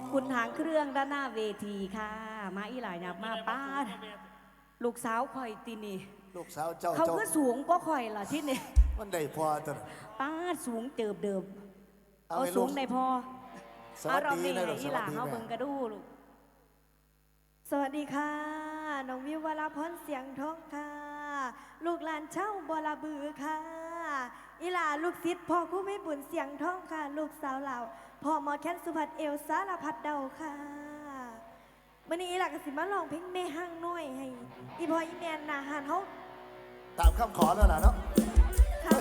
อบคุณหางเครื่องด้านหน้าเวทีค่ะ มาอีหลายอยากมาป้าดลูกสาวข่อยตีนี่ลูกสาวเจ้าเขาเจ้าก็สูงก็ข่อยล่ะที่นี่มันได้พอจนป้าดสูงเติบเดิมเอาเอาให้สูลูงกในพอสเอาวัสเราดีไม่นะไหนลูกสอีหวัลาสดีเขาแม่เบิ่งกระดูลูกสวัสดีค่ะน้องวิววราพรเสียงทองค่ะ ลูกหลานเช่าบลาบือค่ะอีหลาลูกศิษย์พ่อคู่ไม่บุญเสียงทองค่ะ ลูกสาวเหล่า พ่อหมอแค้นสุภัทรเอลสารพัดเดาค่ะวันนี้อีหลากสิมาลองเพลงแม่ห้างน้อยให้อีพ่ออีแมนนาหานเขาตามคำขอแล้วล่ะเนาะค่ะ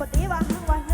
ปกติว่าว่า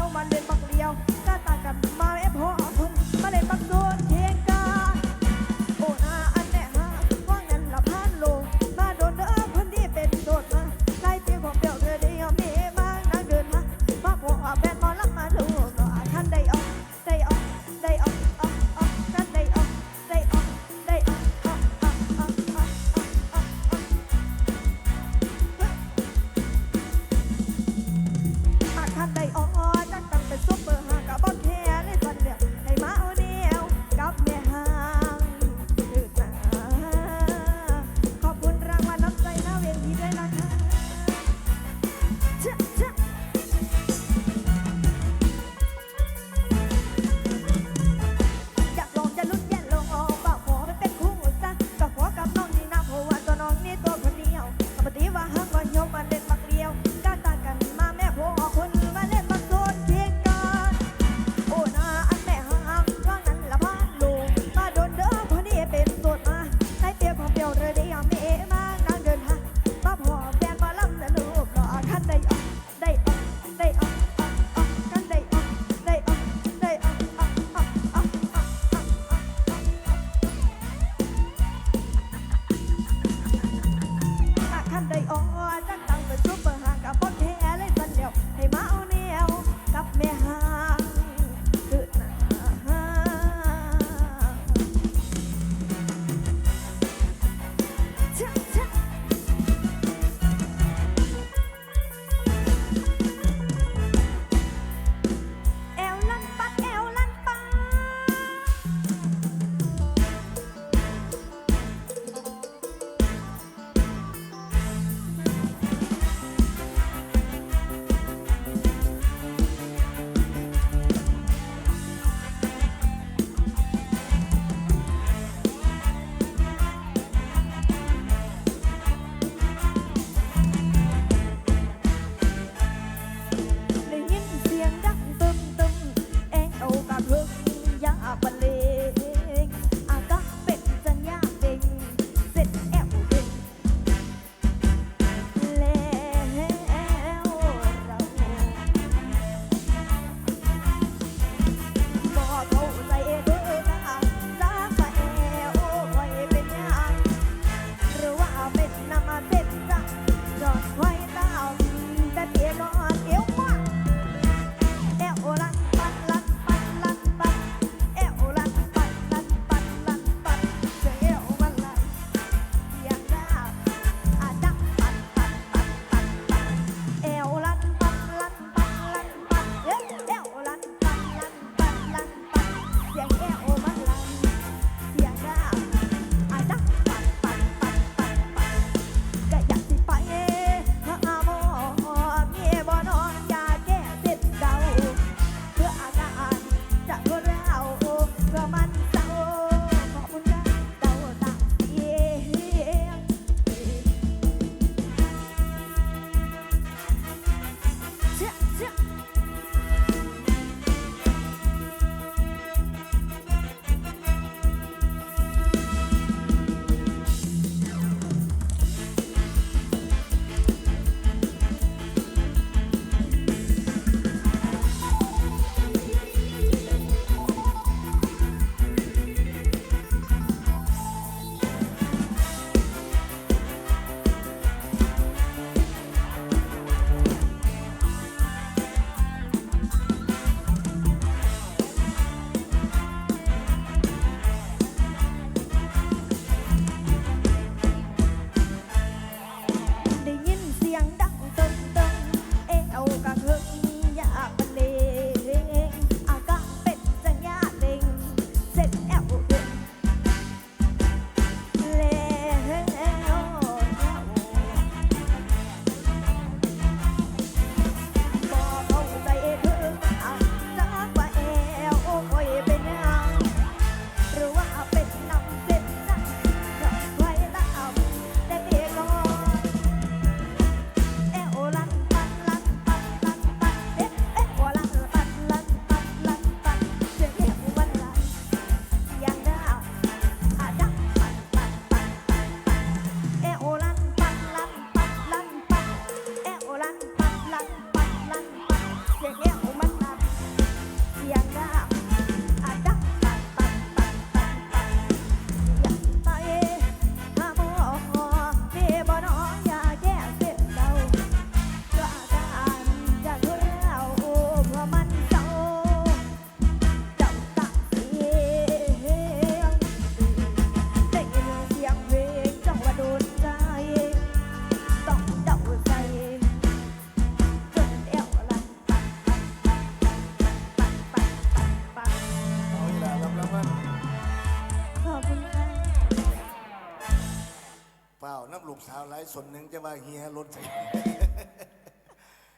ลูกสาวหลายส่วนหนึ่งจะว่าเฮียล้นใส่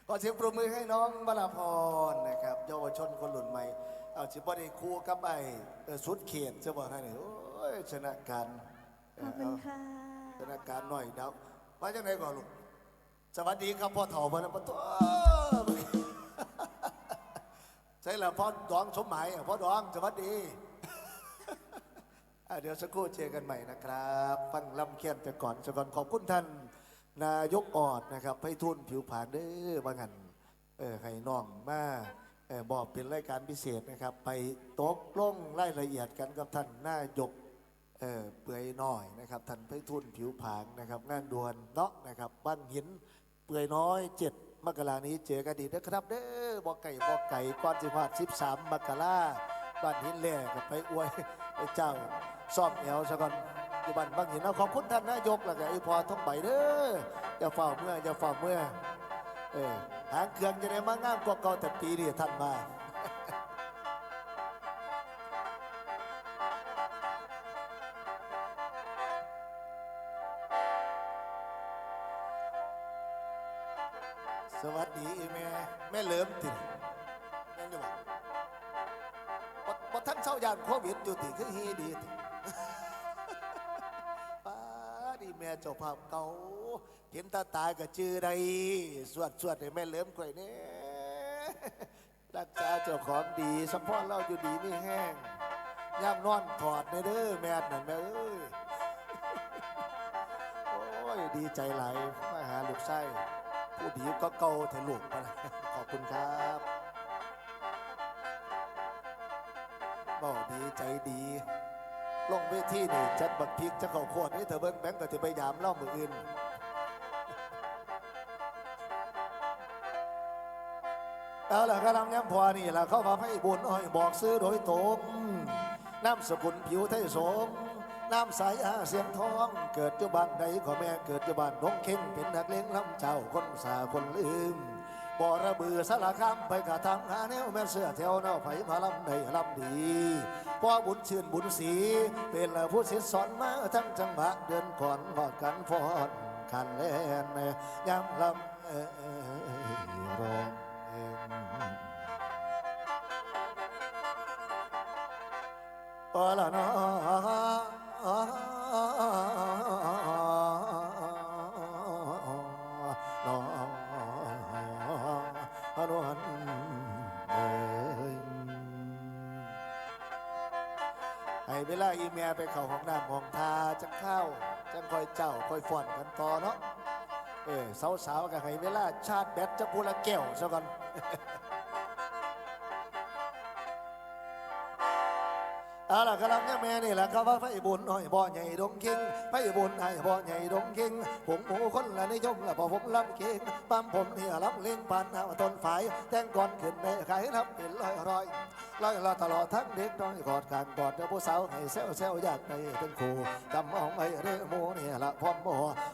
ขอเสียงปรบมือให้น้องวราพรนะครับเยาวชนคนหลุ่นใหม่ เอาสิบ่ได้คู่กับไอ้เอ่อสุดเขตจะบอกให้นี่โอ้ยชนะการขอบคุณค่ะชนะการหน่อยเดามาจากไหนก่อนลูกสวัสดีครับพ่อเถ่ามาแล้วพ่อตัวใช่แล้วพ่อดองสมหมายอะพ่อดองสวัสดีอะ เดี๋ยวสักครู่เจอกันใหม่นะครับ ฟังลำเคียนแต่ก่อนจะก่อนขอบคุณท่าน นายกออดนะครับให้ทุนผิวผานเด้อบางหันเออให้น้องมาเออบอกเป็นรายการพิเศษนะครับ ไปตกลงรายละเอียดกันกับท่านนายกเออเปื่อยน้อยนะครับท่านไพทุนผิวผางนะครับงานด่วนเนาะนะครับบ้านหินเปื่อยน้อยเจ็ดมกรานี้เจอกันดีนะครับเด้อบอกไก่บอกไก่ก้อนสิบห้าสิบสามมกราบ้านหินแหล่กับไปอวยไปเจ้า ซ่อมแอวซะก่อนอยู่บ้านบางหินเอาขอบคุณท่านนายกแล้วก็ไอ้พอท้องใบเด้ออย่าฝ้าเมื่ออย่าฝ้าเมื่อเออหางเครื่องจะได้มางามกว่าเก่าแต่ปีนี้ท่านมาสวัสดีแม่แม่เลิมติแม่นอยู่บ่บ่บ่ท่านเศร้ายานโควิดอยู่ติคือฮีดีติ แม่เจ้าภาพเก่าเห็นตาตายก็จือใดสวดสวดให้แม่เลิมข่อยเนี่ยรักษาเจ้าของดีสมพรเราอยู่ดีไม่แห้งย่ามนอนถอดเด้อเด้อแม่นั่นแม่เอ้ยโอ้ยดีใจไหลมาหาลูกไส้ผู้ดีก็เก่าแทนลูกไปขอบคุณครับบ่ดีใจดี ลงเวทีนี่จัดบักพริกจะเข้าโคตรนี่เธอเบิ้งแบงก์ก็จะไปยามเล่ามืออื่นเอาล่ะกำลังย้ำพอนี่ล่ะเข้ามาให้บุญอ้อยบอกซื้อโดยตรงน้ำสกุลผิวไทยสมน้ำใสอาเสียงทอง เกิดจุบันใดขอแม่เกิดจุบันน้องเข่งเป็นนักเลงลำเจ้าคนสาคนลืม บ่ระเบือสารคามไปกะทำหาแนวแม่เสื้อแถวเนาไผ่พาลำใดลำดีพ่อบุญชื่นบุญสีเป็นผู้ศิษย์สอนมาทั้งจังหวะเดินก่อนพอดกันฟอนกันเล่นยามลำเอ่ยร้องเองอละนอ เวลาอีเมียไปเข้าห้องน้ำห้องทาจะเข้าจังคอยเจ้าคอยฟ่อนกันต่อเนาะเออสาวๆก็ให้เวลาชาติแบตจะพูละแก้วซะก่อนเอาล่ะกำลังเนี่ยแม่นี่แหละเขาว่าไฟบุญหน่อยบ่อใหญ่ดงเข่งไฟบุญให้บ่อใหญ่ดงเข่งผมหมูคนละนิยมละพอผมลำเข่งปั๊มผมเนี่ยรับเลี้ยงปานหน้าต้นฝายแต่งก่อนขึ้นได้ขายรับเป็นร้อยร้อย ร้อยละตลอดทั้งเด็กน้อยกอดกันกอดเจ้าผู้สาวให้เซลเซลอยากได้เป็นครูจำเอาไว้เรื่องโมเนี่ยละพร้อมโม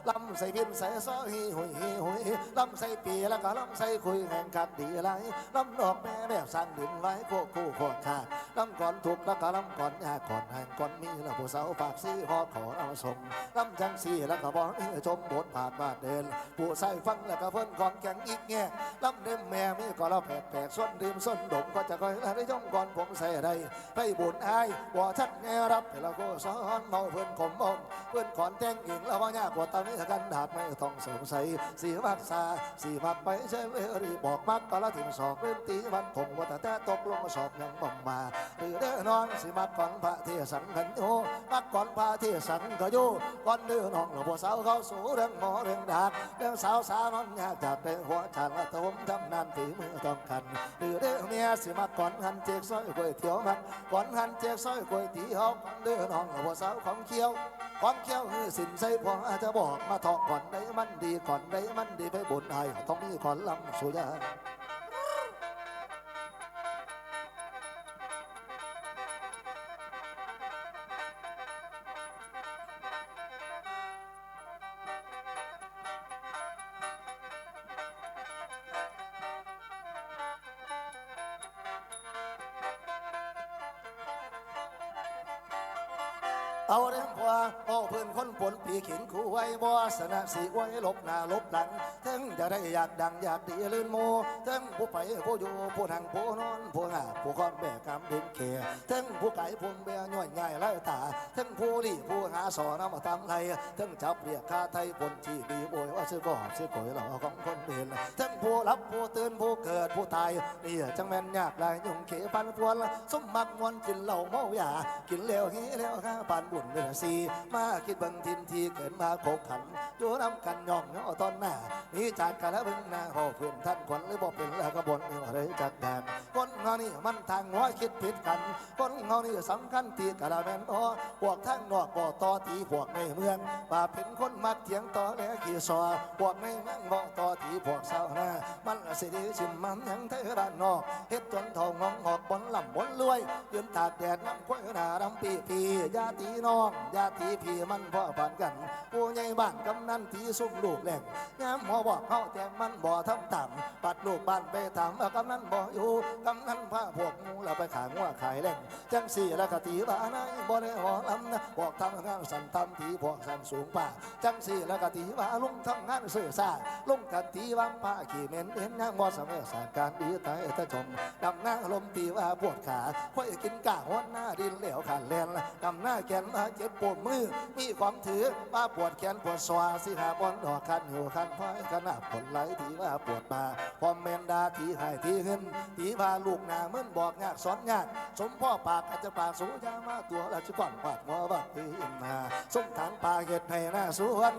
ลำใส่พินใส่ซอฮีหุยฮีหุยลำใส่ปีแล้วก็ลำใส่คุยแห่งคักดีไรลำดอกแม่แบบสั่งดินไว้โคคู่โคตรขาดลำก่อนถูกแล้วก็ลำก่อนยากก่อนแห่งก่อนมีแล้วผู้สาวฝากซีหอขอเอาสมลำจังสีแล้วก็บอกนี่ชมบทผ่านบ้านเดินผู้ใส่ฟังแล้วก็เพิ่นก่อนแข่งอีกแง่ลำเดิมแม่มีก็เราแผลกแผลกส้นดื่มส้นดมก็จะคอยได้ย่อมก่อนผมใส่ได้ไปบุญอายว่าชัดแงรับแต่เราก็สอนเมาเพื่อนขมอมเพื่อนขอนแจ้งหญิงแล้วว่ายากกว่าตอนนี้กันดาดไม่ต้องสงสัยสีมักษาสีมักไปใช่เวรีบอกมักก็ละถิ่มสอบเริ่มตีวันคงว่าแต่แต่ตกลงมาสอบยังบ่มมาหรือเด้อนอนสิมักก่อนพระเทสังกันโยมักก่อนพระเทสังก็โยก่อนเดือน้องหลวงพ่อสาวเขาสู่เรื่องหมอเรื่องดาบเรื่องสาวสาวนอนยากจากเป็นหัวฉันละตมทำนานฝีมือต้องกันหรือเด้อเมียสิมักก่อนหันเจกซอยก๋วยเตี๋ยวมันก่อนหันเจ๊กซอยก๋วยเตี๋ยวก่อนเดือน้องหลวงพ่สาวของเคี้ยวความเขี้ยวคือสินใส่พอจะบอกมาทอกก่อนได้มันดีก่อนได้มันดีไปบุญไอ้ต้องมีก่อนลำสุยา เอาเรื่องผัวเอาเพื่อนคนปนปีขิงคู่ไว้บ่สนะสีไว้ลบหน้าลบหลังถึงจะได้อยากดังอยากดีลื่นโมถึงผู้ไปผู้อยู่ผู้นั่งผู้นอนผู้หาผู้คอนแบกกำดึงเขถึงผู้ไก่ผู้เบียย่อยใหญ่ไล่ตาถึงผู้ดีผู้หาสอนเอามาทำไรถึงจับเรียกค่าไทยปนที่ดีโบยว่าซื้อกอบซื้อก๋วยหล่อของคนเดินถึงผู้รับผู้ตื่นผู้เกิดผู้ตายนี่จังแม่นยากลายยุ่งเขปันพวนสมมักมวนกินเหล้าเมายากินแล้วเฮแล้วข้าปานบุญเดือสีมาคิดบิ่งทินทีเกิดมาโคกขันอยู่น้ำกันย่องเนาตอนหน้านี่จากกันแล้วเบิ่งหน้าพอเพื่อนท่านขวัญหรือบ่เป็นแล้วก็บ่นไม่ว่าเลยจากแดนคนเงานี่มันทางหัวคิดผิดกัน คนเงานี่สำคัญที่กระแมนอ้อพวกทางนอกบ่อต่อตีพวกในเมืองว่าเป็นคนมักเถียงต่อแล้วขี่ซอพวกในเมืองบ่ต่อตีพวกสาวหน้ามันสิดีชิมมันยังเทบ้านนอกเฮ็ดจนทองงองออกบนลำบนรวยยืนตากแดดน้ำควยหน้าดำปีปีญาติน้องญาติพี่มันพ่อปานกันผู้ใหญ่บ้านกำนันที่ซุ่มลูกแหลงยามหมอบอกเขาแต่มันบ่อทำต่ำปัดลูกบ้านไปถามกำนันบ่อยู่กำนันพาพวกมูเราไปขายงัวขายแหล่งจังสี่แล้วก็ตีบ้านายบ่ได้หอลำนะบอกทำงานสันทำตีพวกสันสูงป่าจังสี่แล้วก็ตีบ้าลุงทำงานเสื่อซ่าลุงกันตีวังผ้าขี่เหม็นเห็นยังบ่สมัยสาการดีตายตะชมดำหน้าลมตีว่าปวดขาค่อยกินกะหัวหน้าดินเหลวขันแลนดำหน้าแขนมาเจ็บปวดมือ มีความถือมาปวดแขนปวดสวาสิหาบอนดอกคันหิวคันพ้อยขนาดผลไหลที่ว่าปวดมาพอมเมนดาที่หายที่ขึ้นที่พาลูกหนาเมื่นบอกงากสอนงากสมพ่อปากอาจจะปากสูยามาตัวราชก่อนปาดหมอบักพีอินมาสมฐานปากเห็ดให้หน้าสวน